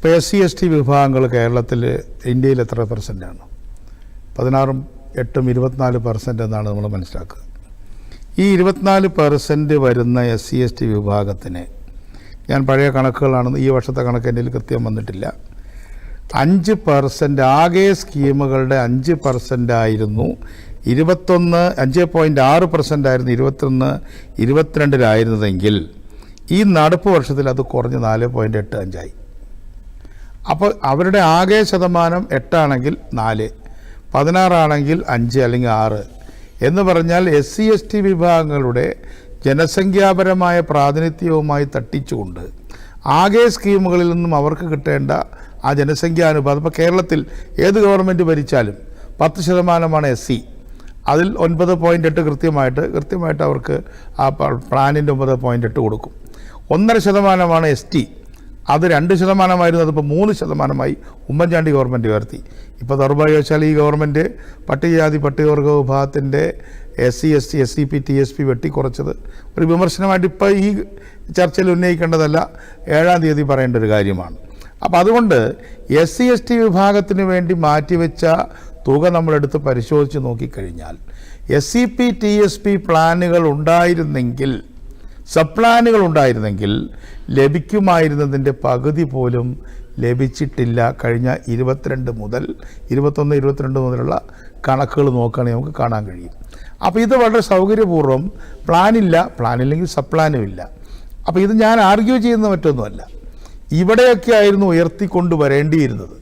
അപ്പോൾ S C S T വിഭാഗങ്ങൾ കേരളത്തിൽ ഇന്ത്യയിൽ എത്ര പെർസെന്റാണ് പതിനാറും എട്ടും ഇരുപത്തിനാല് പെർസെന്റ് എന്നാണ് നമ്മൾ മനസ്സിലാക്കുക. ഈ ഇരുപത്തിനാല് പെർസെന്റ് വരുന്ന എസ് സി എസ് ടി വിഭാഗത്തിന് ഞാൻ പഴയ കണക്കുകളാണ് ഈ വർഷത്തെ കണക്ക് എന്റെ കൃത്യം വന്നിട്ടില്ല. അഞ്ച് പെർസെന്റ് ആകെ സ്കീമുകളുടെ അഞ്ച് പെർസെന്റ് ആയിരുന്നു ഇരുപത്തൊന്ന് അഞ്ച് പോയിന്റ് ആറ് പെർസെന്റ് ആയിരുന്നു ഇരുപത്തൊന്ന് ഇരുപത്തിരണ്ടിലായിരുന്നതെങ്കിൽ ഈ നടപ്പ് വർഷത്തിൽ അത് കുറഞ്ഞ് നാല് പോയിന്റ് എട്ട് അഞ്ചായി. അപ്പോൾ അവരുടെ ആകെ ശതമാനം എട്ടാണെങ്കിൽ നാല് പതിനാറാണെങ്കിൽ അഞ്ച് അല്ലെങ്കിൽ ആറ്. എന്ന് പറഞ്ഞാൽ എസ് സി എസ് ടി വിഭാഗങ്ങളുടെ ജനസംഖ്യാപരമായ പ്രാതിനിധ്യവുമായി തട്ടിച്ചുകൊണ്ട് ആകെ സ്കീമുകളിൽ നിന്നും അവർക്ക് കിട്ടേണ്ട ആ ജനസംഖ്യാനുപാതം ഇപ്പോൾ കേരളത്തിൽ ഏത് ഗവൺമെന്റ് ഭരിച്ചാലും പത്ത് ശതമാനമാണ് എസ് സി അതിൽ ഒൻപത് പോയിന്റ് എട്ട് കൃത്യമായിട്ട് കൃത്യമായിട്ട് അവർക്ക് ആ പ്ലാനിന്റെ ഒമ്പത് പോയിന്റ് എട്ട് കൊടുക്കും. ഒന്നര ശതമാനമാണ് എസ് ടി അത് രണ്ട് ശതമാനമായിരുന്നു അതിപ്പോൾ മൂന്ന് ശതമാനമായി ഉമ്മൻചാണ്ടി ഗവൺമെന്റ് ഉയർത്തി. ഇപ്പോൾ ദൗർഭാഗ്യവശാൽ ഈ ഗവൺമെന്റ് പട്ടികജാതി പട്ടികവർഗ വിഭാഗത്തിന്റെ S C S T S C P T S P വെട്ടിക്കുറച്ചത്. ഒരു വിമർശനമായിട്ട് ഇപ്പോൾ ഈ ചർച്ചയിൽ ഉന്നയിക്കേണ്ടതല്ല ഏഴാം തീയതി പറയേണ്ട ഒരു കാര്യമാണ്. അപ്പോൾ അതുകൊണ്ട് എസ് സി എസ് ടി വിഭാഗത്തിന് വേണ്ടി മാറ്റിവെച്ച തുക നമ്മളെടുത്ത് പരിശോധിച്ച് നോക്കിക്കഴിഞ്ഞാൽ S C P T S P പ്ലാനുകൾ ഉണ്ടായിരുന്നെങ്കിൽ സപ്ലാനുകൾ ഉണ്ടായിരുന്നെങ്കിൽ ലഭിക്കുമായിരുന്നതിന്റെ പകുതി പോലും ലഭിച്ചിട്ടില്ല. കഴിഞ്ഞ ഇരുപത്തിരണ്ട് മുതൽ ഇരുപത്തൊന്ന് ഇരുപത്തിരണ്ട് മുതലുള്ള കണക്കുകൾ നോക്കുകയാണെങ്കിൽ നമുക്ക് കാണാൻ കഴിയും. അപ്പോൾ ഇത് വളരെ സൗകര്യപൂർവം പ്ലാനില്ല. പ്ലാനില്ലെങ്കിൽ സപ്ലാനും ഇല്ല അപ്പോൾ ഇത് ഞാൻ ആർഗ്യൂ ചെയ്യുന്ന മറ്റൊന്നുമല്ല. ഇവിടെയൊക്കെ ആയിരുന്നു ഉയർത്തിക്കൊണ്ട് വരേണ്ടിയിരുന്നത്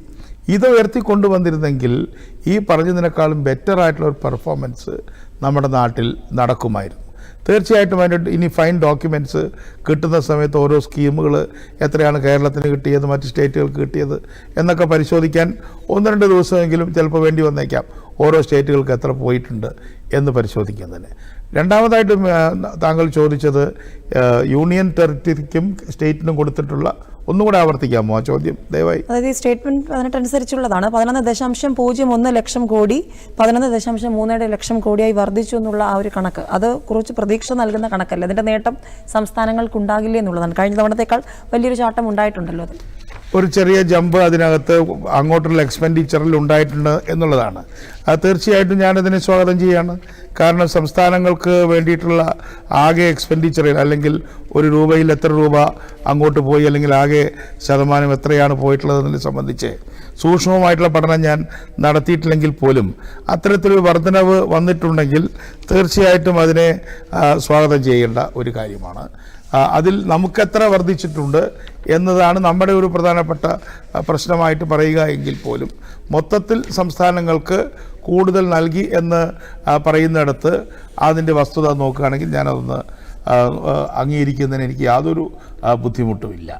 ഇത് ഉയർത്തിക്കൊണ്ടുവന്നിരുന്നെങ്കിൽ ഈ പറഞ്ഞതിനേക്കാളും ബെറ്റർ ആയിട്ടുള്ള ഒരു പെർഫോമൻസ് നമ്മുടെ നാട്ടിൽ നടക്കുമായിരുന്നു. തീർച്ചയായിട്ടും അതിന്റെ ഇനി ഫൈൻ ഡോക്യുമെന്റ്സ് കിട്ടുന്ന സമയത്ത് ഓരോ സ്കീമുകൾ എത്രയാണ് കേരളത്തിന് കിട്ടിയത് മറ്റ് സ്റ്റേറ്റുകൾക്ക് കിട്ടിയത് എന്നൊക്കെ പരിശോധിക്കാൻ ഒന്ന് രണ്ട് ദിവസമെങ്കിലും ചിലപ്പോൾ വേണ്ടി വന്നേക്കാം. ഓരോ സ്റ്റേറ്റുകൾക്ക് എത്ര പോയിട്ടുണ്ട് എന്ന് പരിശോധിക്കാൻ തന്നെ രണ്ടാമതായിട്ട് താങ്കൾ ചോദിച്ചത് യൂണിയൻ ടെറിട്ടറിക്കും സ്റ്റേറ്റിനും കൊടുത്തിട്ടുള്ള ഒന്നും കൂടെ ആവർത്തിക്കാമോ ആ ചോദ്യം? ദയവായി. അതായത് ഈ സ്റ്റേറ്റ്മെന്റ് പതിനെട്ടനുസരിച്ചുള്ളതാണ് പതിനൊന്ന് ദശാംശം പൂജ്യം ഒന്ന് ലക്ഷം കോടി പതിനൊന്ന് ദശാംശം മൂന്നേഴ് ലക്ഷം കോടിയായി വർദ്ധിച്ചു എന്നുള്ള ആ ഒരു കണക്ക്. അത് കുറച്ച് പ്രതീക്ഷ നൽകുന്ന കണക്കല്ല? അതിന്റെ നേട്ടം സംസ്ഥാനങ്ങൾക്ക് ഉണ്ടാകില്ല എന്നുള്ളതാണ്. കഴിഞ്ഞ തവണത്തേക്കാൾ വലിയൊരു ചാട്ടം ഉണ്ടായിട്ടുണ്ടല്ലോ അത്. ഒരു ചെറിയ ജമ്പ് അതിനകത്ത് അങ്ങോട്ടുള്ള എക്സ്പെൻഡിച്ചറിൽ ഉണ്ടായിട്ടുണ്ട് എന്നുള്ളതാണ്. അത് തീർച്ചയായിട്ടും ഞാനതിനെ സ്വാഗതം ചെയ്യാണ്. കാരണം സംസ്ഥാനങ്ങൾക്ക് വേണ്ടിയിട്ടുള്ള ആകെ എക്സ്പെൻഡിച്ചറിൽ അല്ലെങ്കിൽ ഒരു രൂപയിൽ എത്ര രൂപ അങ്ങോട്ട് പോയി അല്ലെങ്കിൽ ആകെ ശതമാനം എത്രയാണ് പോയിട്ടുള്ളതെന്നതിനെ സംബന്ധിച്ച് സൂക്ഷ്മമായിട്ടുള്ള പഠനം ഞാൻ നടത്തിയിട്ടില്ലെങ്കിൽ പോലും അത്തരത്തിലൊരു വർധനവ് വന്നിട്ടുണ്ടെങ്കിൽ തീർച്ചയായിട്ടും അതിനെ സ്വാഗതം ചെയ്യേണ്ട ഒരു കാര്യമാണ്. അതിൽ നമുക്കെത്ര വർദ്ധിച്ചിട്ടുണ്ട് എന്നതാണ് നമ്മുടെ ഒരു പ്രധാനപ്പെട്ട പ്രശ്നമായിട്ട് പറയുക എങ്കിൽ പോലും മൊത്തത്തിൽ സംസ്ഥാനങ്ങൾക്ക് കൂടുതൽ നൽകി എന്ന് പറയുന്നിടത്ത് അതിന്റെ വസ്തുത നോക്കുകയാണെങ്കിൽ ഞാനതൊന്ന് അംഗീകരിക്കുന്നതിന് എനിക്ക് യാതൊരു ബുദ്ധിമുട്ടുമില്ല.